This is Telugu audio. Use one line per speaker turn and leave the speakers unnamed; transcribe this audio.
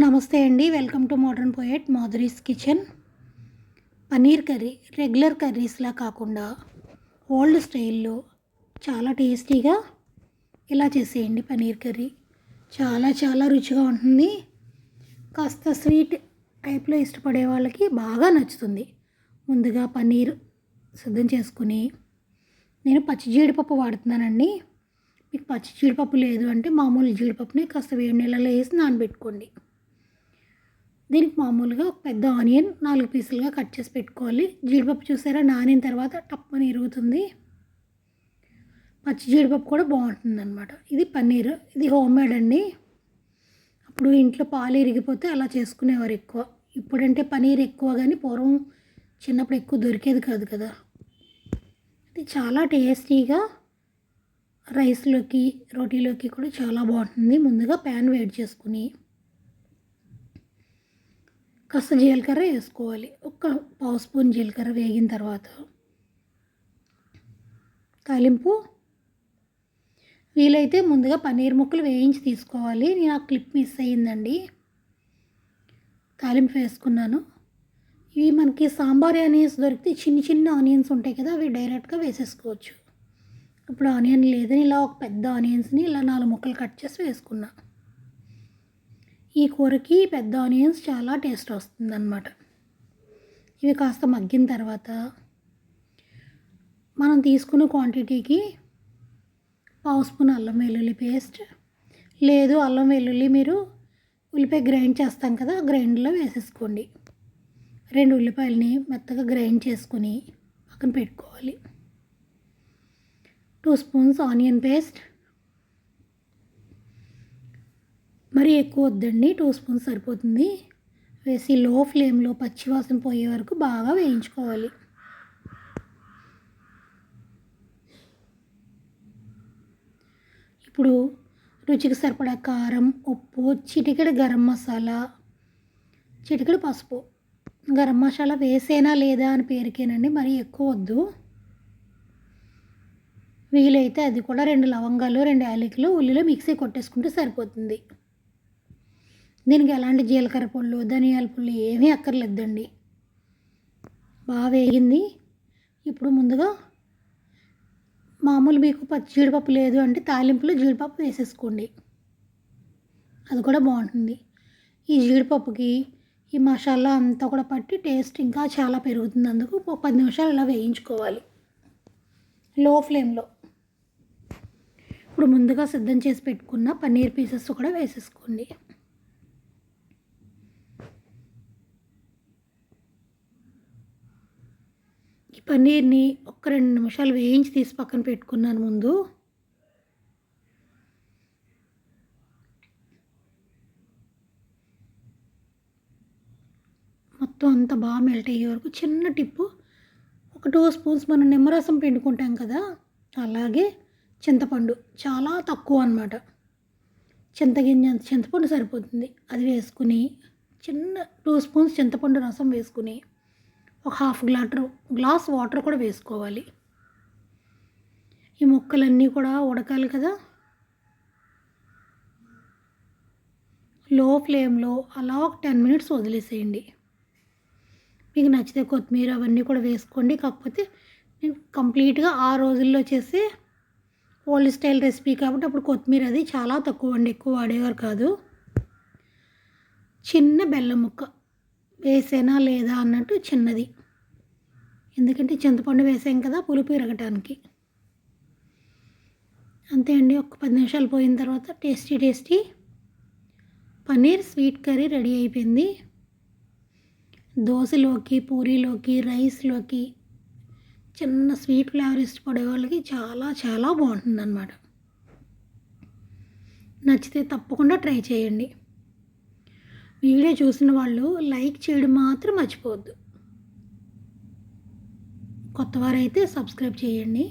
నమస్తే అండి. Welcome to modern poet Madhuri's kitchen. Paneer curry regular కర్రీస్లా కాకుండా ఓల్డ్ స్టైల్లో చాలా టేస్టీగా ఇలా చేసేయండి పనీర్ కర్రీ. చాలా చాలా రుచిగా ఉంటుంది. కాస్త స్వీట్ టైప్లో ఇష్టపడే వాళ్ళకి బాగా నచ్చుతుంది. ముందుగా పన్నీర్ సిద్ధం చేసుకుని నేను పచ్చి జీడిపప్పు వాడుతున్నానండి. మీకు పచ్చి జీడిపప్పు లేదు అంటే మామూలు జీడిపప్పుని కాస్త వేడి నీళ్ళలో వేసి నానబెట్టుకోండి. దీనికి మామూలుగా ఒక పెద్ద ఆనియన్ నాలుగు పీసులుగా కట్ చేసి పెట్టుకోవాలి. జీడిపప్పు చూసారా? నానిన తర్వాత టప్పని ఇరుగుతుంది. పచ్చి జీడిపప్పు కూడా బాగుంటుంది అనమాట ఇది పన్నీర్ ఇది హోమ్ మేడ్ అండి. అప్పుడు ఇంట్లో పాలు ఇరిగిపోతే అలా చేసుకునేవారు ఎక్కువ. ఇప్పుడంటే పనీర్ ఎక్కువ కానీ పూర్వం చిన్నప్పుడు ఎక్కువ దొరికేది కాదు కదా. ఇది చాలా టేస్టీగా రైస్లోకి రోటీలోకి కూడా చాలా బాగుంటుంది. ముందుగా ప్యాన్ వేడి చేసుకుని కాస్త జీలకర్ర వేసుకోవాలి. ఒక పావు స్పూన్ జీలకర్ర వేగిన తర్వాత తాలింపు. వీలైతే ముందుగా పన్నీర్ ముక్కలు వేయించి తీసుకోవాలి. నేను ఆ క్లిప్ మిస్ అయ్యిందండి. తాలింపు వేసుకున్నాను. ఇవి మనకి సాంబార్ ఆనియన్స్ దొరికితే చిన్న చిన్న ఆనియన్స్ ఉంటాయి కదా అవి డైరెక్ట్గా వేసేసుకోవచ్చు. ఇప్పుడు ఆనియన్ లేదని ఇలా ఒక పెద్ద ఆనియన్స్ని ఇలా నాలుగు ముక్కలు కట్ చేసి వేసుకున్నా. ఈ కూరకి పెద్ద ఆనియన్స్ చాలా టేస్ట్ వస్తుందన్నమాట. ఇవి కాస్త మగ్గిన తర్వాత మనం తీసుకున్న క్వాంటిటీకి పావు స్పూన్ అల్లం వెల్లుల్లి పేస్ట్ లేదు అల్లం వెల్లుల్లి మీరు ఉల్లిపాయ గ్రైండ్ చేస్తాం కదా గ్రైండ్లో వేసేసుకోండి. రెండు ఉల్లిపాయలని మెత్తగా గ్రైండ్ చేసుకొని పక్కన పెట్టుకోవాలి. టూ స్పూన్స్ ఆనియన్ పేస్ట్ మరీ ఎక్కువ వద్దండి. టూ స్పూన్స్ సరిపోతుంది. వేసి లో ఫ్లేమ్లో పచ్చివాసన పోయే వరకు బాగా వేయించుకోవాలి. ఇప్పుడు రుచికి సరిపడా కారం ఉప్పు చిటికెడు గరం మసాలా చిటికెడు పసుపు. గరం మసాలా వేసేనా లేదా అని పేరుకేనండి. మరీ ఎక్కువ వద్దు. వీలైతే అది కూడా రెండు లవంగాలు రెండు యాలకులు ఉల్లిలో మిక్సీ కొట్టేసుకుంటే సరిపోతుంది. దీనికి ఎలాంటి జీలకర్ర పళ్ళు ధనియాల పుల్లు ఏమీ అక్కర్లేదండి. బాగా వేగింది. ఇప్పుడు ముందుగా మామూలు మీకు పచ్చి జీడిపప్పు లేదు అంటే తాలింపులో జీడిపప్పు వేసేసుకోండి. అది కూడా బాగుంటుంది. ఈ జీడిపప్పుకి ఈ మసాలా అంతా కూడా పట్టి టేస్ట్ ఇంకా చాలా పెరుగుతుంది. అందుకు ఒక పది నిమిషాలు ఇలా వేయించుకోవాలి. లో ఫ్లేమ్లో. ఇప్పుడు ముందుగా సిద్ధం చేసి పెట్టుకున్న పన్నీర్ పీసెస్ కూడా వేసేసుకోండి ఈ పన్నీర్ని ఒక రెండు నిమిషాలు వేయించి తీసి పక్కన పెట్టుకున్నాను ముందు. మొత్తం అంతా బాగా మెల్ట్ అయ్యే వరకు చిన్న టిప్పు ఒక టూ స్పూన్స్ మనం నిమ్మరసం పిండుకుంటాం కదా అలాగే చింతపండు చాలా తక్కువ అనమాట చింతగింజ చింతపండు సరిపోతుంది. అది వేసుకుని చిన్న టూ స్పూన్స్ చింతపండు రసం వేసుకుని ఒక హాఫ్ గ్లాటర్ గ్లాస్ వాటర్ కూడా వేసుకోవాలి. ఈ ముక్కలన్నీ కూడా ఉడకాలి కదా. లో ఫ్లేమ్లో అలా ఒక టెన్ మినిట్స్ వదిలేసేయండి. మీకు నచ్చితే కొత్తిమీర అవన్నీ కూడా వేసుకోండి. కాకపోతే నేను కంప్లీట్గా ఆ రోజుల్లో చేసే ఓల్డ్ స్టైల్ రెసిపీ కాబట్టి అప్పుడు కొత్తిమీర అది చాలా తక్కువ అండి ఎక్కువ వాడేవారు కాదు. చిన్న బెల్లం ముక్క వేసేనా లేదా అన్నట్టు చిన్నది. ఎందుకంటే చింతపండు వేసాం కదా పులుపు ఇరగటానికి అంతే అండి ఒక పది నిమిషాలు పోయిన తర్వాత tasty tasty paneer sweet curry ready అయిపోయింది. దోశలోకి పూరీలోకి రైస్లోకి చిన్న స్వీట్ ఫ్లేవర్ ఇష్టపడే వాళ్ళకి చాలా చాలా బాగుంటుంది అన్నమాట నచ్చితే తప్పకుండా ట్రై చేయండి. వీడియో చూసిన వాళ్ళు లైక్ చేయడం మాత్రం మర్చిపోవద్దు. కొత్తవారైతే సబ్స్క్రైబ్ చేయండి.